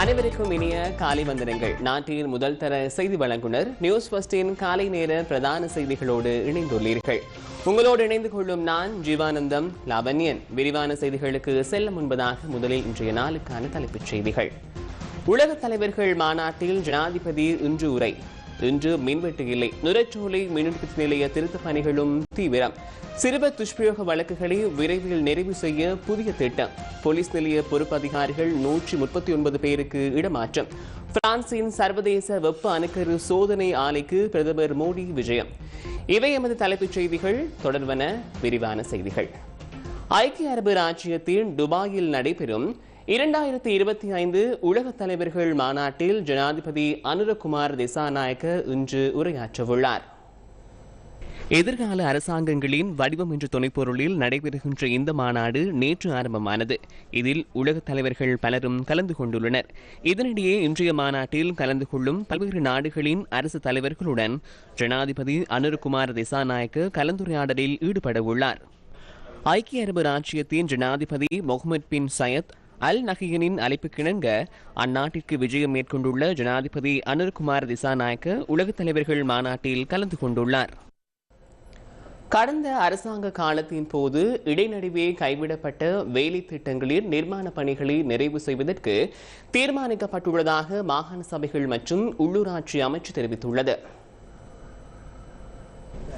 அனைவருக்கும் இனிய காலை வந்தனங்கள். நாட்டின் முதல் தர செய்தி வழங்குனர் நியூஸ் ஃபர்ஸ்டின் காலை நேர பிரதான செய்திகளோடு இணைந்துள்ளீர்கள். உங்களோடு இணைந்து கொள்ளும் நான் ஜீவானந்தம் லாவண்யன். விரிவான செய்திகளுக்கு செல்ல முன்பதாக முதலில் இன்றைய நாளுக்கான தலைப்புச் செய்திகள். உலக தலைவர்கள் மாநாட்டில் ஜனாதிபதி இன்று உரை. இன்று மின்வெட்டு இல்லை நுரச்சோலை மின் நிலைய திருத்தப் பணிகளும் தீவிரம். சிறுவ துஷ்பிரயோக வழக்குகளை விரைவில் நிறைவு செய்ய புதிய திட்டம். போலீஸ் நிலைய பொறுப்பு அதிகாரிகள் நூற்றி முப்பத்தி ஒன்பது பேருக்கு இடமாற்றம். பிரான்சின் சர்வதேச வெப்ப அணுக்கரு சோதனை ஆலைக்கு பிரதமர் மோடி விஜயம். இவை எமது தலைப்புச் செய்திகள். தொடர்வன விரிவான செய்திகள். ஐக்கிய அரபு ராச்சியத்தின் துபாயில் நடைபெறும் இரண்டாயிரத்தி இருபத்தி ஐந்து உலக தலைவர்கள் மாநாட்டில் ஜனாதிபதி அனுரகுமார் திசாநாயக்க இன்று உரையாற்றவுள்ளார். எதிர்கால அரசாங்கங்களின் வடிவம் என்ற துணைப்பொருளில் நடைபெறுகின்ற இந்த மாநாடு நேற்று ஆரம்பமானது. இதில் உலக தலைவர்கள் பலரும் கலந்து கொண்டுள்ளனர். இதனிடையே இன்றைய மாநாட்டில் கலந்து கொள்ளும் பல்வேறு நாடுகளின் அரசு தலைவர்களுடன் ஜனாதிபதி அனுரகுமார் திசாநாயக்க கலந்துரையாடலில் ஈடுபட உள்ளார் ஐக்கிய அரபு ராச்சியத்தின் ஜனாதிபதி முகமது பின் சயத் அல் நஹியனின் அழைப்புக்கிணங்க அந்நாட்டிற்கு விஜயம் மேற்கொண்டுள்ள ஜனாதிபதி அனுர்குமார் திசாநாயக்க உலகத் தலைவர்கள் மாநாட்டில் கலந்து கொண்டுள்ளார். கடந்த அரசாங்க காலத்தின் போது இடைநடுவே கைவிடப்பட்ட வேலை திட்டங்களில் நிர்மாண பணிகளை நிறைவு செய்வதற்கு தீர்மானிக்கப்பட்டுள்ளதாக மாகாண சபைகள் மற்றும் உள்ளூராட்சி அமைச்சு தெரிவித்துள்ளது.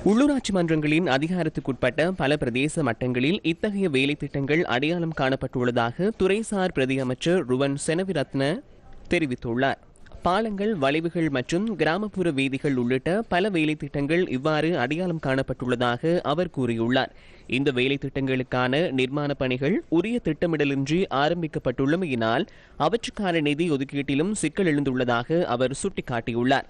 உள்ளூராட்சி மன்றங்களின் அதிகாரத்துக்குட்பட்ட பல பிரதேச மட்டங்களில் இத்தகைய வேலை திட்டங்கள் அடையாளம் காணப்பட்டுள்ளதாக துறைசார் பிரதி அமைச்சர் ருவன் செனவிரத்ன தெரிவித்துள்ளார். பாலங்கள் வளைவுகள் மற்றும் கிராமப்புற வீதிகள் உள்ளிட்ட பல வேலை திட்டங்கள் இவ்வாறு அடையாளம் காணப்பட்டுள்ளதாக அவர் கூறியுள்ளார். இந்த வேலை திட்டங்களுக்கான நிர்மாண பணிகள் உரிய திட்டமிடலின்றி ஆரம்பிக்கப்பட்டுள்ளமையினால் அவற்றுக்கான நிதி ஒதுக்கீட்டிலும் சிக்கல் எழுந்துள்ளதாக அவர் சுட்டிக்காட்டியுள்ளார்.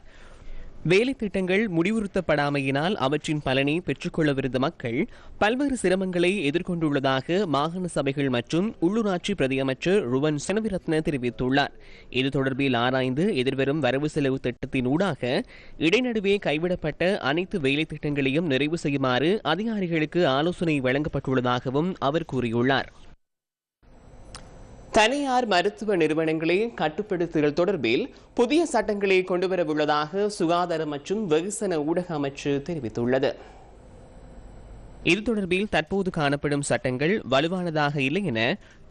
வேலை திட்டங்கள் முடிவுறுத்தப்படாமையினால் அவற்றின் பலனை பெற்றுக்கொள்ளவிருந்த மக்கள் பல்வேறு சிரமங்களை எதிர்கொண்டுள்ளதாக மாகாண சபைகள் மற்றும் உள்ளூராட்சி பிரதியமைச்சர் ருவன் செனவிரத்ன தெரிவித்துள்ளார். இது தொடர்பில் ஆராய்ந்து எதிர்வரும் வரவு செலவு திட்டத்தின் ஊடாக இடைநடுவே கைவிடப்பட்ட அனைத்து வேலை திட்டங்களையும் நிறைவு செய்யுமாறு அதிகாரிகளுக்கு ஆலோசனை வழங்கப்பட்டுள்ளதாகவும் அவர் கூறியுள்ளார். தனியார் மருத்துவ நிறுவனங்களை கட்டுப்படுத்துதல் தொடர்பில் புதிய சட்டங்களை கொண்டுவரவுள்ளதாக சுகாதார மற்றும் வெகுசன ஊடக அமைச்சு தெரிவித்துள்ளது. இது தொடர்பில் தற்போது காணப்படும் சட்டங்கள் வலுவானதாக இல்லை என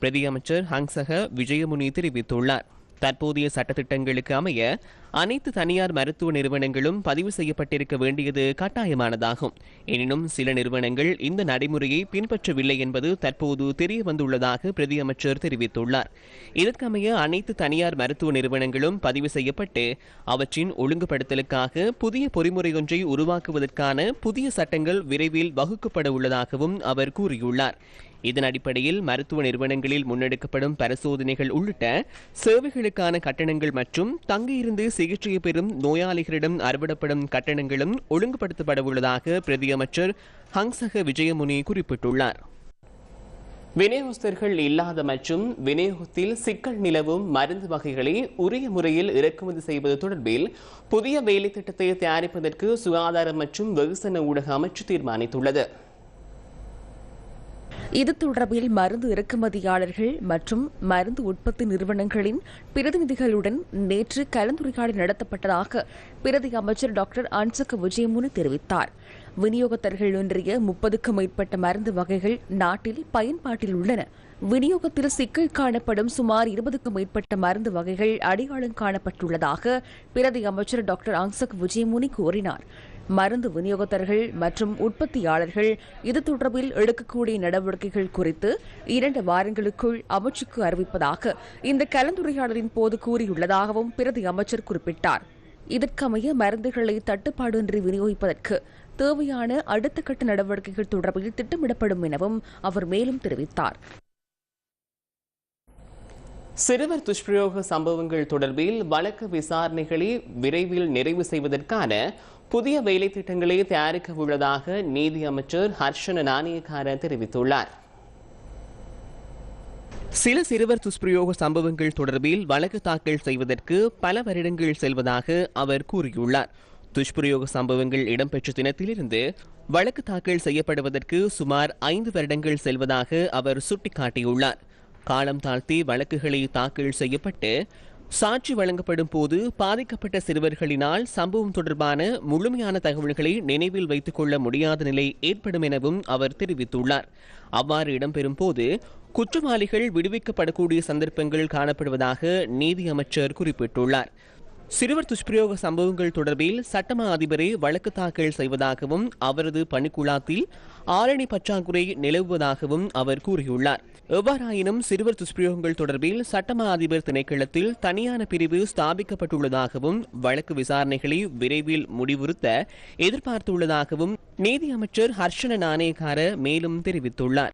பிரதியமைச்சர் ஹங்சக விஜயமுனி தெரிவித்துள்ளார். தற்போதைய சட்டத்திட்டங்களுக்கு அமைய அனைத்து தனியார் மருத்துவ நிறுவனங்களும் பதிவு செய்யப்பட்டிருக்க வேண்டியது கட்டாயமானதாகும். எனினும் சில நிறுவனங்கள் இந்த நடைமுறையை பின்பற்றவில்லை என்பது தற்போது தெரிய வந்துள்ளதாக பிரதியமைச்சர் தெரிவித்துள்ளார். இதற்கமைய அனைத்து தனியார் மருத்துவ நிறுவனங்களும் பதிவு செய்யப்பட்டு அவற்றின் ஒழுங்குபடுத்தலுக்காக புதிய பொறிமுறையொன்றை உருவாக்குவதற்கான புதிய சட்டங்கள் விரைவில் வகுக்கப்பட உள்ளதாகவும் அவர் கூறியுள்ளார். இதன் அடிப்படையில் மருத்துவ நிறுவனங்களில் முன்னெடுக்கப்படும் பரிசோதனைகள் உள்ளிட்ட சேவைகளுக்கான கட்டணங்கள் மற்றும் தங்கியிருந்து சிகிச்சை பெறும் நோயாளிகளிடம் அறவிடப்படும் கட்டணங்களும் ஒழுங்குபடுத்தப்பட உள்ளதாக பிரதியமைச்சர் ஹங்சக விஜயமுனி குறிப்பிட்டுள்ளார். விநியோகஸ்தர்கள் இல்லாத மற்றும் விநியோகத்தில் சிக்கல் நிலவும் மருந்து வகைகளை உரிய முறையில் இறக்குமதி செய்வது தொடர்பில் புதிய வேலை திட்டத்தை தயாரிப்பதற்கு சுகாதாரம் மற்றும் வெகுசன ஊடக அமைச்சு தீர்மானித்துள்ளது. இது தொடர்பில் மருந்து இறக்குமதியாளர்கள் மற்றும் மருந்து உற்பத்தி நிறுவனங்களின் பிரதிநிதிகளுடன் நேற்று கலந்துரையாடல் நடத்தப்பட்டதாக பிரதி அமைச்சர் டாக்டர் அன்சக விஜயமுனி தெரிவித்தார். விநியோகத்தர்கள் ஒன்றிய முப்பதுக்கும் மேற்பட்ட மருந்து வகைகள் நாட்டில் பயன்பாட்டில் உள்ளன. விநியோகத்தில் சிக்கல் காணப்படும் சுமார் இருபதுக்கும் மேற்பட்ட மருந்து வகைகள் அடையாளம் காணப்பட்டுள்ளதாக பிரதி அமைச்சர் டாக்டர் அங்சக் விஜயமுனி கூறினார். மருந்து விநியோகத்தர்கள் மற்றும் உற்பத்தியாளர்கள் இது தொடர்பில் எடுக்கக்கூடிய நடவடிக்கைகள் குறித்து இரண்டு வாரங்களுக்குள் அமைச்சுக்கு அறிவிப்பதாக இந்த கலந்துரையாடலின் போது கூறியுள்ளதாகவும் பிரதி அமைச்சர் குறிப்பிட்டார். இதற்கமைய மருந்துகளை தட்டுப்பாடின்றி விநியோகிப்பதற்கு தேவையான அடுத்த கட்ட நடவடிக்கைகள் தொடர்பில் திட்டமிடப்படும் எனவும் அவர் மேலும் தெரிவித்தார். சிறுவர் துஷ்பிரயோக சம்பவங்கள் தொடர்பில் வழக்கு விசாரணைகளை விரைவில் நிறைவு செய்வதற்கான புதிய வேலை திட்டங்களை தயாரிக்க உள்ளதாக நீதி அமைச்சர் ஹர்ஷன நாணயக்கார தெரிவித்துள்ளார். சில சிறுவர் துஷ்பிரயோக சம்பவங்கள் தொடர்பில் வழக்கு தாக்கல் செய்வதற்கு பல வருடங்கள் செல்வதாக அவர் கூறியுள்ளார். துஷ்பிரயோக சம்பவங்கள் இடம்பெற்ற தினத்திலிருந்து வழக்கு தாக்கல் செய்யப்படுவதற்கு சுமார் ஐந்து வருடங்கள் செல்வதாக அவர் சுட்டிக்காட்டியுள்ளார். காலம் தாழ்த்தி வழக்குகளை தாக்கல் செய்யப்பட்டு சாட்சி வழங்கப்படும் போது பாதிக்கப்பட்ட சிறுவர்களினால் சம்பவம் தொடர்பான முழுமையான தகவல்களை நினைவில் வைத்துக் கொள்ள முடியாத நிலை ஏற்படும் எனவும் அவர் தெரிவித்துள்ளார். அவ்வாறு இடம்பெறும் போது குற்றவாளிகள் விடுவிக்கப்படக்கூடிய சந்தர்ப்பங்கள் காணப்படுவதாக நீதி அமைச்சர் குறிப்பிட்டுள்ளார். சிறுவர் துஷ்பிரயோக சம்பவங்கள் தொடர்பில் சட்டமா அதிபரை வழக்கு தாக்கல் செய்வதாகவும் அவரது பணிக்குழாத்தில் ஆரணி பற்றாக்குறை நிலவுவதாகவும் அவர் கூறியுள்ளார். எவ்வாறாயினும் சிறுவர் துஷ்பிரயோகங்கள் தொடர்பில் சட்டமா அதிபர் திணைக்களத்தில் தனியான பிரிவு ஸ்தாபிக்கப்பட்டுள்ளதாகவும் வழக்கு விசாரணைகளை விரைவில் முடிவுறுத்த எதிர்பார்த்துள்ளதாகவும் நீதி அமைச்சர் ஹர்ஷன நாணயக்கார மேலும் தெரிவித்துள்ளார்.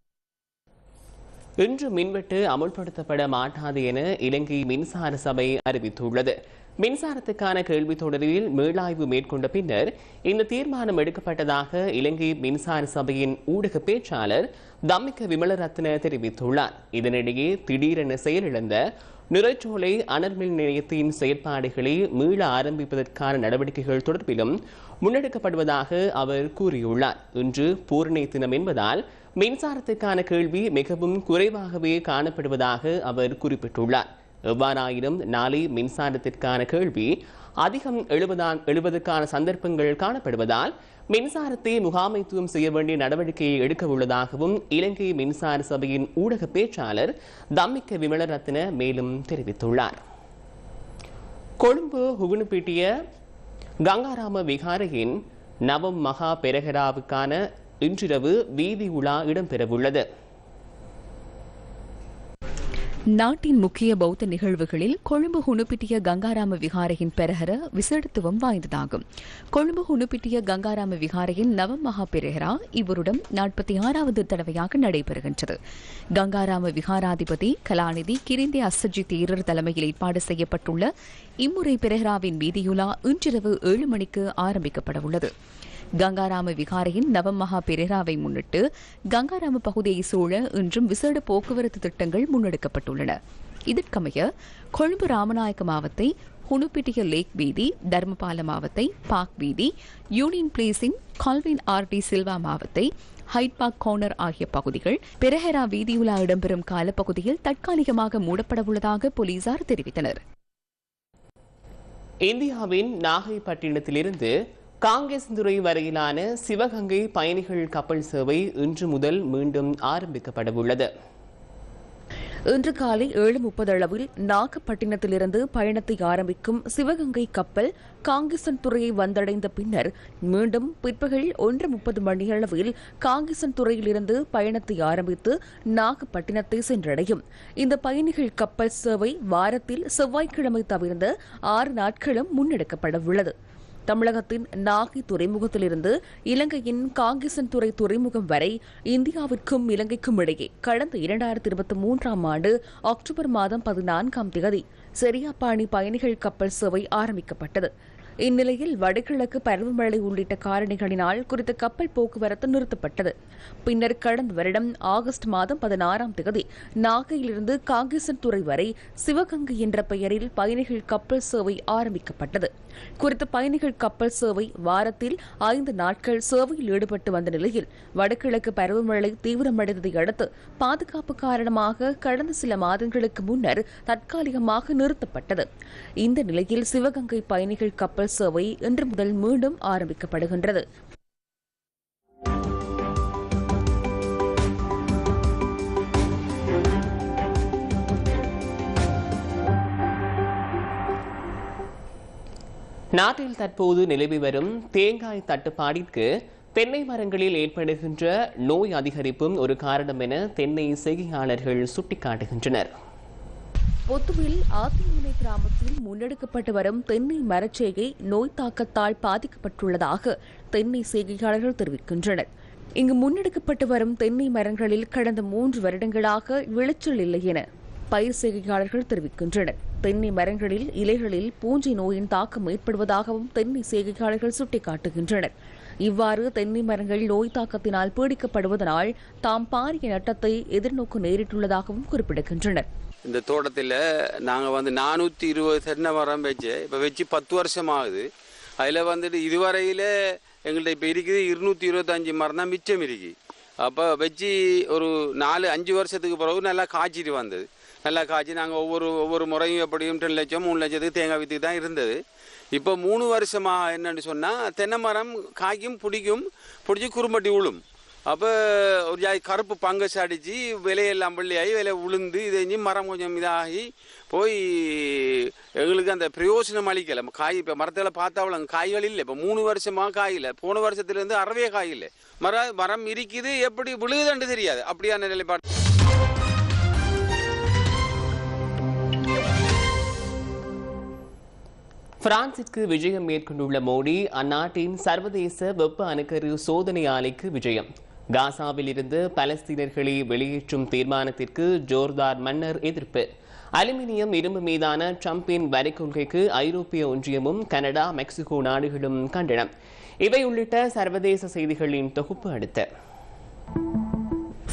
இன்று மின்வெட்டு அமுல்படுத்தப்பட மாட்டாது என இலங்கை மின்சார சபை அறிவித்துள்ளது. மின்சாரத்துக்கான கேள்வி தொடரில் மீளாய்வு மேற்கொண்ட பின்னர் இந்த தீர்மானம் எடுக்கப்பட்டதாக இலங்கை மின்சார சபையின் ஊடக பேச்சாளர் தம்மிக்க விமலரத்ன தெரிவித்துள்ளார். இதனிடையே திடீரென செயலிழந்த நிறச்சோலை அனர்மின் நிலையத்தின் செயற்பாடுகளை மீள ஆரம்பிப்பதற்கான நடவடிக்கைகள் தொடர்பிலும் முன்னெடுக்கப்படுவதாக அவர் கூறியுள்ளார். இன்று பூரணி தினம் என்பதால் மின்சாரத்துக்கான கேள்வி மிகவும் குறைவாகவே காணப்படுவதாக அவர் குறிப்பிட்டுள்ளார். எவ்வாறாயினும் நாளை மின்சாரத்திற்கான கேள்வி. அதிகம் எழுபதான் எழுபதுக்கான சந்தர்ப்பங்கள் காணப்படுவதால் மின்சாரத்தை முகாமைத்துவம் செய்ய வேண்டிய நடவடிக்கையை எடுக்க உள்ளதாகவும் இலங்கை மின்சார சபையின் ஊடக பேச்சாளர் தம்மிக்க விமலரத்ன மேலும் தெரிவித்துள்ளார். கொழும்பு ஹுகுனுப்பீட்டிய கங்காராம விகாரையின் நவம் மகா பெரகராவுக்கான இன்றிரவு வீதி உலா இடம்பெறவுள்ளது. நாட்டின் முக்கிய பௌத்த நிகழ்வுகளில் கொழும்பு ஹுனுப்பிட்டிய கங்காராம விகாரையின் பெரஹர விசேடத்துவம் வாய்ந்ததாகும். கொழும்பு ஹுனுப்பிட்டிய கங்காராம விகாரையின் நவமகா மகா பெரஹரா இவருடன் நாற்பத்தி ஆறாவது தடவையாக நடைபெறுகின்றது. கங்காராம விகாராதிபதி கலாநிதி கிரிந்தே அசஜி தேரர் தலைமையில் ஏற்பாடு செய்யப்பட்டுள்ள இம்முறை பெரஹராவின் வீதியுலா இன்றிரவு ஏழு மணிக்கு ஆரம்பிக்கப்படவுள்ளது. கங்காராம விகாரையின் நவமகா பெரேராவை முன்னிட்டு கங்காராம பகுதியை சூழ இன்றும் விசேட போக்குவரத்து திட்டங்கள் முன்னெடுக்கப்பட்டுள்ளன. இதற்கமைய கொழும்பு ராமநாயக்க மாவத்தை குணுப்பிட்டிய லேக் வீதி தர்மபால மாவத்தை பாக் வீதி union பிளேஸின் Colvin R D Silva Mawatha Hyde Park corner ஆகிய பகுதிகள் பெரஹெரா வீதியுலா இடம்பெறும் காலப்பகுதியில் தற்காலிகமாக மூடப்படவுள்ளதாக போலீசார் தெரிவித்தனர். இந்தியாவின் நாகைப்பட்டினத்திலிருந்து காங்கேசந்துறை வரையிலான சிவகங்கை பயணிகள் கப்பல் சேவை இன்று முதல் மீண்டும் ஆரம்பிக்கப்படவுள்ளது. இன்று காலை ஏழு முப்பது அளவில் நாகப்பட்டினத்திலிருந்து பயணத்தை ஆரம்பிக்கும் சிவகங்கை கப்பல் காங்கிசன் துறையை வந்தடைந்த பின்னர் மீண்டும் பிற்பகல் ஒன்று முப்பது மணியளவில் காங்கிசன் துறையிலிருந்து பயணத்தை ஆரம்பித்து நாகப்பட்டினத்தை சென்றடையும். இந்த பயணிகள் கப்பல் சேவை வாரத்தில் செவ்வாய்க்கிழமை தவிர்ந்த ஆறு நாட்களும் முன்னெடுக்கப்பட உள்ளது தமிழகத்தின் நாகை துறைமுகத்திலிருந்து இலங்கையின் காங்கேசன்துறை துறைமுகம் வரை இந்தியாவிற்கும் இலங்கைக்கும் இடையே கடந்த இரண்டாயிரத்தி இருபத்தி மூன்றாம் ஆண்டு அக்டோபர் மாதம் பதினான்காம் தேதி செரியாப்பாணி பயணிகள் கப்பல் சேவை ஆரம்பிக்கப்பட்டது. இந்நிலையில் வடகிழக்கு பருவமழை உள்ளிட்ட காரணிகளினால் குறித்த கப்பல் போக்குவரத்து நிறுத்தப்பட்டது. பின்னர் கடந்த வருடம் ஆகஸ்ட் மாதம் பதினாறாம் தேதி நாகையிலிருந்து காங்கேசன் துறை வரை சிவகங்கை என்ற பெயரில் பயணிகள் கப்பல் சேவை ஆரம்பிக்கப்பட்டது. குறித்த பயணிகள் கப்பல் சேவை வாரத்தில் ஐந்து நாட்கள் சேவையில் ஈடுபட்டு வந்த நிலையில் வடகிழக்கு பருவமழை தீவிரமடைந்ததை அடுத்து பாதுகாப்பு காரணமாக கடந்த சில மாதங்களுக்கு முன்னர் தற்காலிகமாக நிறுத்தப்பட்டது. இந்த நிலையில் சிவகங்கை பயணிகள் கப்பல் சேவை இன்று முதல் மீண்டும் ஆரம்பிக்கப்படுகின்றது. நாட்டில் தற்போது நிலவி வரும் தேங்காய் தட்டுப்பாடிற்கு தென்னை மரங்களில் ஏற்படுகின்ற நோய் அதிகரிப்பும் ஒரு காரணம் என தென்னை செய்கையாளர்கள் சுட்டிக்காட்டுகின்றனர். பொத்துவில் ஆத்திமுனை கிராமத்தில் முன்னெடுக்கப்பட்டு வரும் தென்னை மரச்சேகை நோய் தாக்கத்தால் பாதிக்கப்பட்டுள்ளதாக தென்னை செய்கையாளர்கள் தெரிவிக்கின்றனர். இங்கு முன்னெடுக்கப்பட்டு வரும் தென்னை மரங்களில் கடந்த மூன்று வருடங்களாக விளைச்சல் இல்லை என பயிர் செய்கையாளர்கள் தெரிவிக்கின்றனர். தென்னை மரங்களில் இலைகளில் பூஞ்சை நோயின் தாக்கம் ஏற்படுவதாகவும் தென்னை செய்கையாளர்கள் சுட்டிக்காட்டுகின்றனர். இவ்வாறு தென்னை மரங்கள் நோய் தாக்கத்தினால் பீடிக்கப்படுவதனால் தாம் பாரிய நட்டத்தை எதிர்நோக்க நேரிட்டுள்ளதாகவும் குறிப்பிடுகின்றனர். இந்த தோட்டத்தில் நாங்கள் வந்து நானூற்றி இருபது தென்னை மரம் வச்சு இப்போ வச்சு பத்து வருஷம் ஆகுது அதில் வந்துட்டு இதுவரையில் எங்கள்கிட்ட இப்போ இருக்குது இருநூற்றி இருபத்தஞ்சி மரம் தான் மிச்சம் இருக்கு. அப்போ வச்சு ஒரு நாலு அஞ்சு வருஷத்துக்கு பிறகு நல்லா காய்ச்சிட்டு வந்தது. நல்லா காய்ச்சி நாங்கள் ஒவ்வொரு ஒவ்வொரு முறையும் எப்படியும் ரெண்டு லட்சம் மூணு லட்சத்துக்கு தேங்காய் வித்துக்கு தான் இருந்தது. இப்போ மூணு வருஷமாக என்னன்னு சொன்னால் தென்னை மரம் காய்க்கும் பிடிக்கும் பிடிச்சி குறும்பட்டி விழும் அப்போ ஒரு ஜாதி கருப்பு பங்கஸ் அடித்து விலையெல்லாம் பள்ளியாகி விலை உளுந்து இது மரம் கொஞ்சம் இதாகி போய் எங்களுக்கு அந்த பிரயோஜனம் அளிக்கலை. காய் இப்போ மரத்தில் பார்த்தா காய்கள் இல்லை. இப்போ மூணு வருஷமாக காய் இல்லை போன வருஷத்துலேருந்து அறவே காய் மரம் மர மரம் இருக்குது எப்படி விழுகுதுன்னு தெரியாது. அப்படியான நிலைப்பாடு. பிரான்சிற்கு விஜயம் மேற்கொண்டுள்ள மோடி அந்நாட்டின் சர்வதேச வெப்ப அணுக்கரு சோதனை ஆலைக்கு விஜயம். காசாவில் இருந்து பலஸ்தீனர்களை வெளியேற்றும் தீர்மானத்திற்கு ஜோர்தார் மன்னர் எதிர்ப்பு. அலுமினியம் இரும்பு மீதான டிரம்பின் வரி கொள்கைக்கு ஐரோப்பிய ஒன்றியமும் கனடா மெக்சிகோ நாடுகளும் கண்டனம். இவை உள்ளிட்ட சர்வதேச செய்திகளின் தொகுப்பு அடுத்த.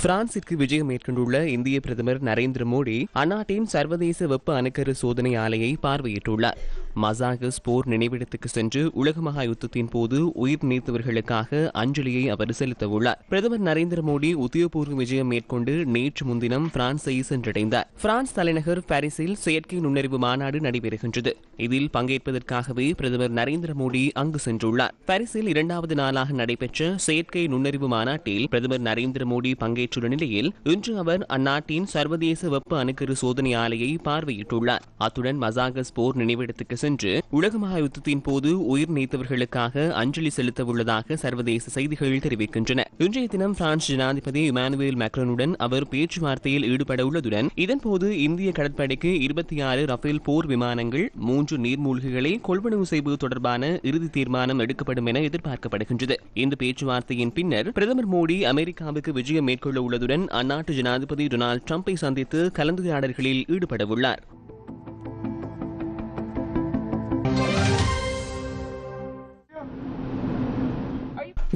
பிரான்சிற்கு விஜயம் மேற்கொண்டுள்ள இந்திய பிரதமர் நரேந்திர மோடி அந்நாட்டின் சர்வதேச வெப்ப அணுக்கரு சோதனை ஆலையை பார்வையிட்டுள்ளார். மசாகஸ் போர் நினைவிடத்துக்கு சென்று உலக மகா யுத்தத்தின் போது உயிர் நீத்தவர்களுக்காக அஞ்சலியை அவர் செலுத்தவுள்ளார். பிரதமர் நரேந்திர மோடி உத்தியோகபூர்வ விஜயம் மேற்கொண்டு நேற்று முன்தினம் பிரான்ஸை சென்றடைந்தார். பிரான்ஸ் தலைநகர் பாரிஸில் செயற்கை நுண்ணறிவு மாநாடு நடைபெறுகின்றது. இதில் பங்கேற்பதற்காகவே பிரதமர் நரேந்திர மோடி அங்கு சென்றுள்ளார். பாரிஸில் இரண்டாவது நாளாக நடைபெற்ற செயற்கை நுண்ணறிவு மாநாட்டில் பிரதமர் நரேந்திர மோடி பங்கேற்றுள்ள நிலையில் இன்று அவர் அந்நாட்டின் சர்வதேச வெப்ப அணுக்கரு சோதனை ஆலையை பார்வையிட்டுள்ளார். அத்துடன் மசாகஸ் போர் நினைவிடத்துக்கு சென்று உலக மகாயுத்தத்தின் போது உயிர் நீத்தவர்களுக்காக அஞ்சலி செலுத்த உள்ளதாக சர்வதேச செய்திகள் தெரிவிக்கின்றன. இன்றைய தினம் பிரான்ஸ் ஜனாதிபதி இமானுவேல் மேக்ரனுடன் அவர் பேச்சுவார்த்தையில் ஈடுபட உள்ளதுடன் இதன்போது இந்திய கடற்படைக்கு இருபத்தி ஆறு ரஃபேல் போர் விமானங்கள் மூன்று நீர்மூழ்கிகளை கொள்வனவு செய்வது தொடர்பான இறுதி தீர்மானம் எடுக்கப்படும் என எதிர்பார்க்கப்படுகின்றது. இந்த பேச்சுவார்த்தையின் பின்னர் பிரதமர் மோடி அமெரிக்காவுக்கு விஜயம் மேற்கொள்ள உள்ளதுடன் அந்நாட்டு ஜனாதிபதி டொனால்டு டிரம்பை சந்தித்து கலந்துரையாடல்களில் ஈடுபட உள்ளார்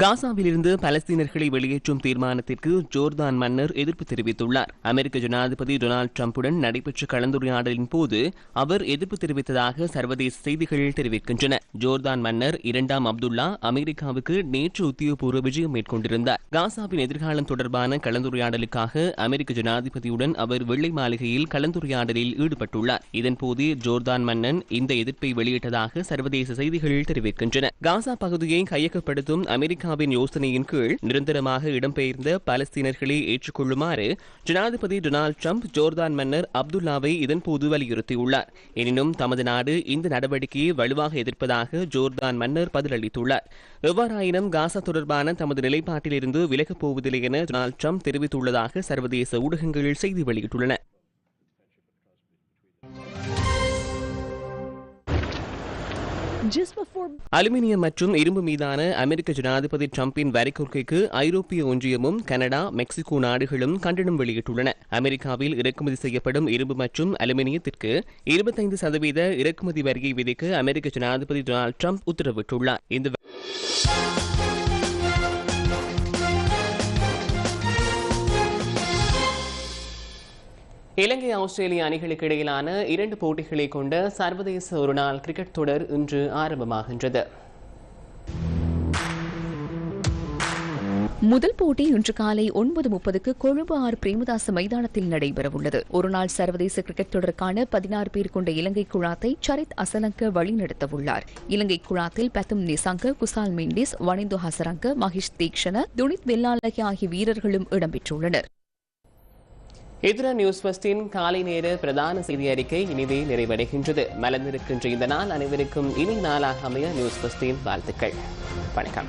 காசாவிலிருந்து பலஸ்தீனர்களை வெளியேற்றும் தீர்மானத்திற்கு ஜோர்தான் மன்னர் எதிர்ப்பு தெரிவித்துள்ளார். அமெரிக்க ஜனாதிபதி டொனால்டு டிரம்புடன் நடைபெற்ற கலந்துரையாடலின் போது அவர் எதிர்ப்பு தெரிவித்ததாக சர்வதேச செய்திகள் தெரிவிக்கின்றன. ஜோர்தான் மன்னர் இரண்டாம் அப்துல்லா அமெரிக்காவுக்கு நேற்று உத்தியோகபூர்வ விஜயம் மேற்கொண்டிருந்தார். காசாவின் எதிர்காலம் தொடர்பான கலந்துரையாடலுக்காக அமெரிக்க ஜனாதிபதியுடன் அவர் வெள்ளை மாளிகையில் கலந்துரையாடலில் ஈடுபட்டுள்ளார். இதன்போது ஜோர்தான் மன்னன் இந்த எதிர்ப்பை வெளியிட்டதாக சர்வதேச செய்திகள் தெரிவிக்கின்றன. காசா பகுதியை கையகப்படுத்தும் அமெரிக்க அமெரிக்காவின் யோசனையின் கீழ் நிரந்தரமாக இடம்பெயர்ந்த பலஸ்தீனர்களை ஏற்றுக்கொள்ளுமாறு ஜனாதிபதி டொனால்டு ட்ரம்ப் ஜோர்தான் மன்னர் அப்துல்லாவை இதன்போது வலியுறுத்தியுள்ளார். எனினும் தமது நாடு இந்த நடவடிக்கையை வலுவாக எதிர்ப்பதாக ஜோர்தான் மன்னர் பதிலளித்துள்ளார். எவ்வாறாயினும் காசா தொடர்பான தமது நிலைப்பாட்டிலிருந்து விலகப் போவதில்லை என டொனால்டு ட்ரம்ப் தெரிவித்துள்ளதாக சர்வதேச ஊடகங்கள் செய்தி வெளியிட்டுள்ளன. அலுமினியம் மற்றும் இரும்பு மீதான அமெரிக்க ஜனாதிபதி டிரம்பின் வரி கொள்கைக்கு ஐரோப்பிய ஒன்றியமும் கனடா மெக்சிகோ நாடுகளும் கண்டனம் வெளியிட்டுள்ளன. அமெரிக்காவில் இறக்குமதி செய்யப்படும் இரும்பு மற்றும் அலுமினியத்திற்கு இருபத்தைந்து சதவீத இறக்குமதி வரியை விதிக்க அமெரிக்க ஜனாதிபதி டொனால்டு டிரம்ப் உத்தரவிட்டுள்ளார். இந்த இலங்கை ஆஸ்திரேலிய அணிகளுக்கு இடையிலான இரண்டு போட்டிகளை கொண்ட சர்வதேச ஒருநாள் கிரிக்கெட் தொடர் இன்று ஆரம்பமாகின்றது. முதல் போட்டி இன்று காலை ஒன்பது முப்பதுக்கு கொழும்பு ஆர் பிரேமதாச மைதானத்தில் நடைபெறவுள்ளது. ஒருநாள் சர்வதேச கிரிக்கெட் தொடருக்கான பதினாறு பேர் கொண்ட இலங்கை குழாத்தை சரித் அசலங்க வழிநடத்தவுள்ளார். இலங்கை குழாத்தில் பத்தும் நிசாங்க குசால் மெண்டிஸ் வனிந்து ஹசரங்க மகேஷ் தீக்ஷண துனித் வெல்லாலகி ஆகிய வீரர்களும் இடம்பெற்றுள்ளனர். இதுடன் நியூஸ் ஃபஸ்டின் காலை நேர பிரதான செய்தி அறிக்கை இனிதே நிறைவடைகின்றது. மலர்ந்திருக்கின்ற இந்த நாள் அனைவருக்கும் இனி நாளாக அமைய நியூஸ் ஃபஸ்டின் வாழ்த்துக்கள். வணக்கம்.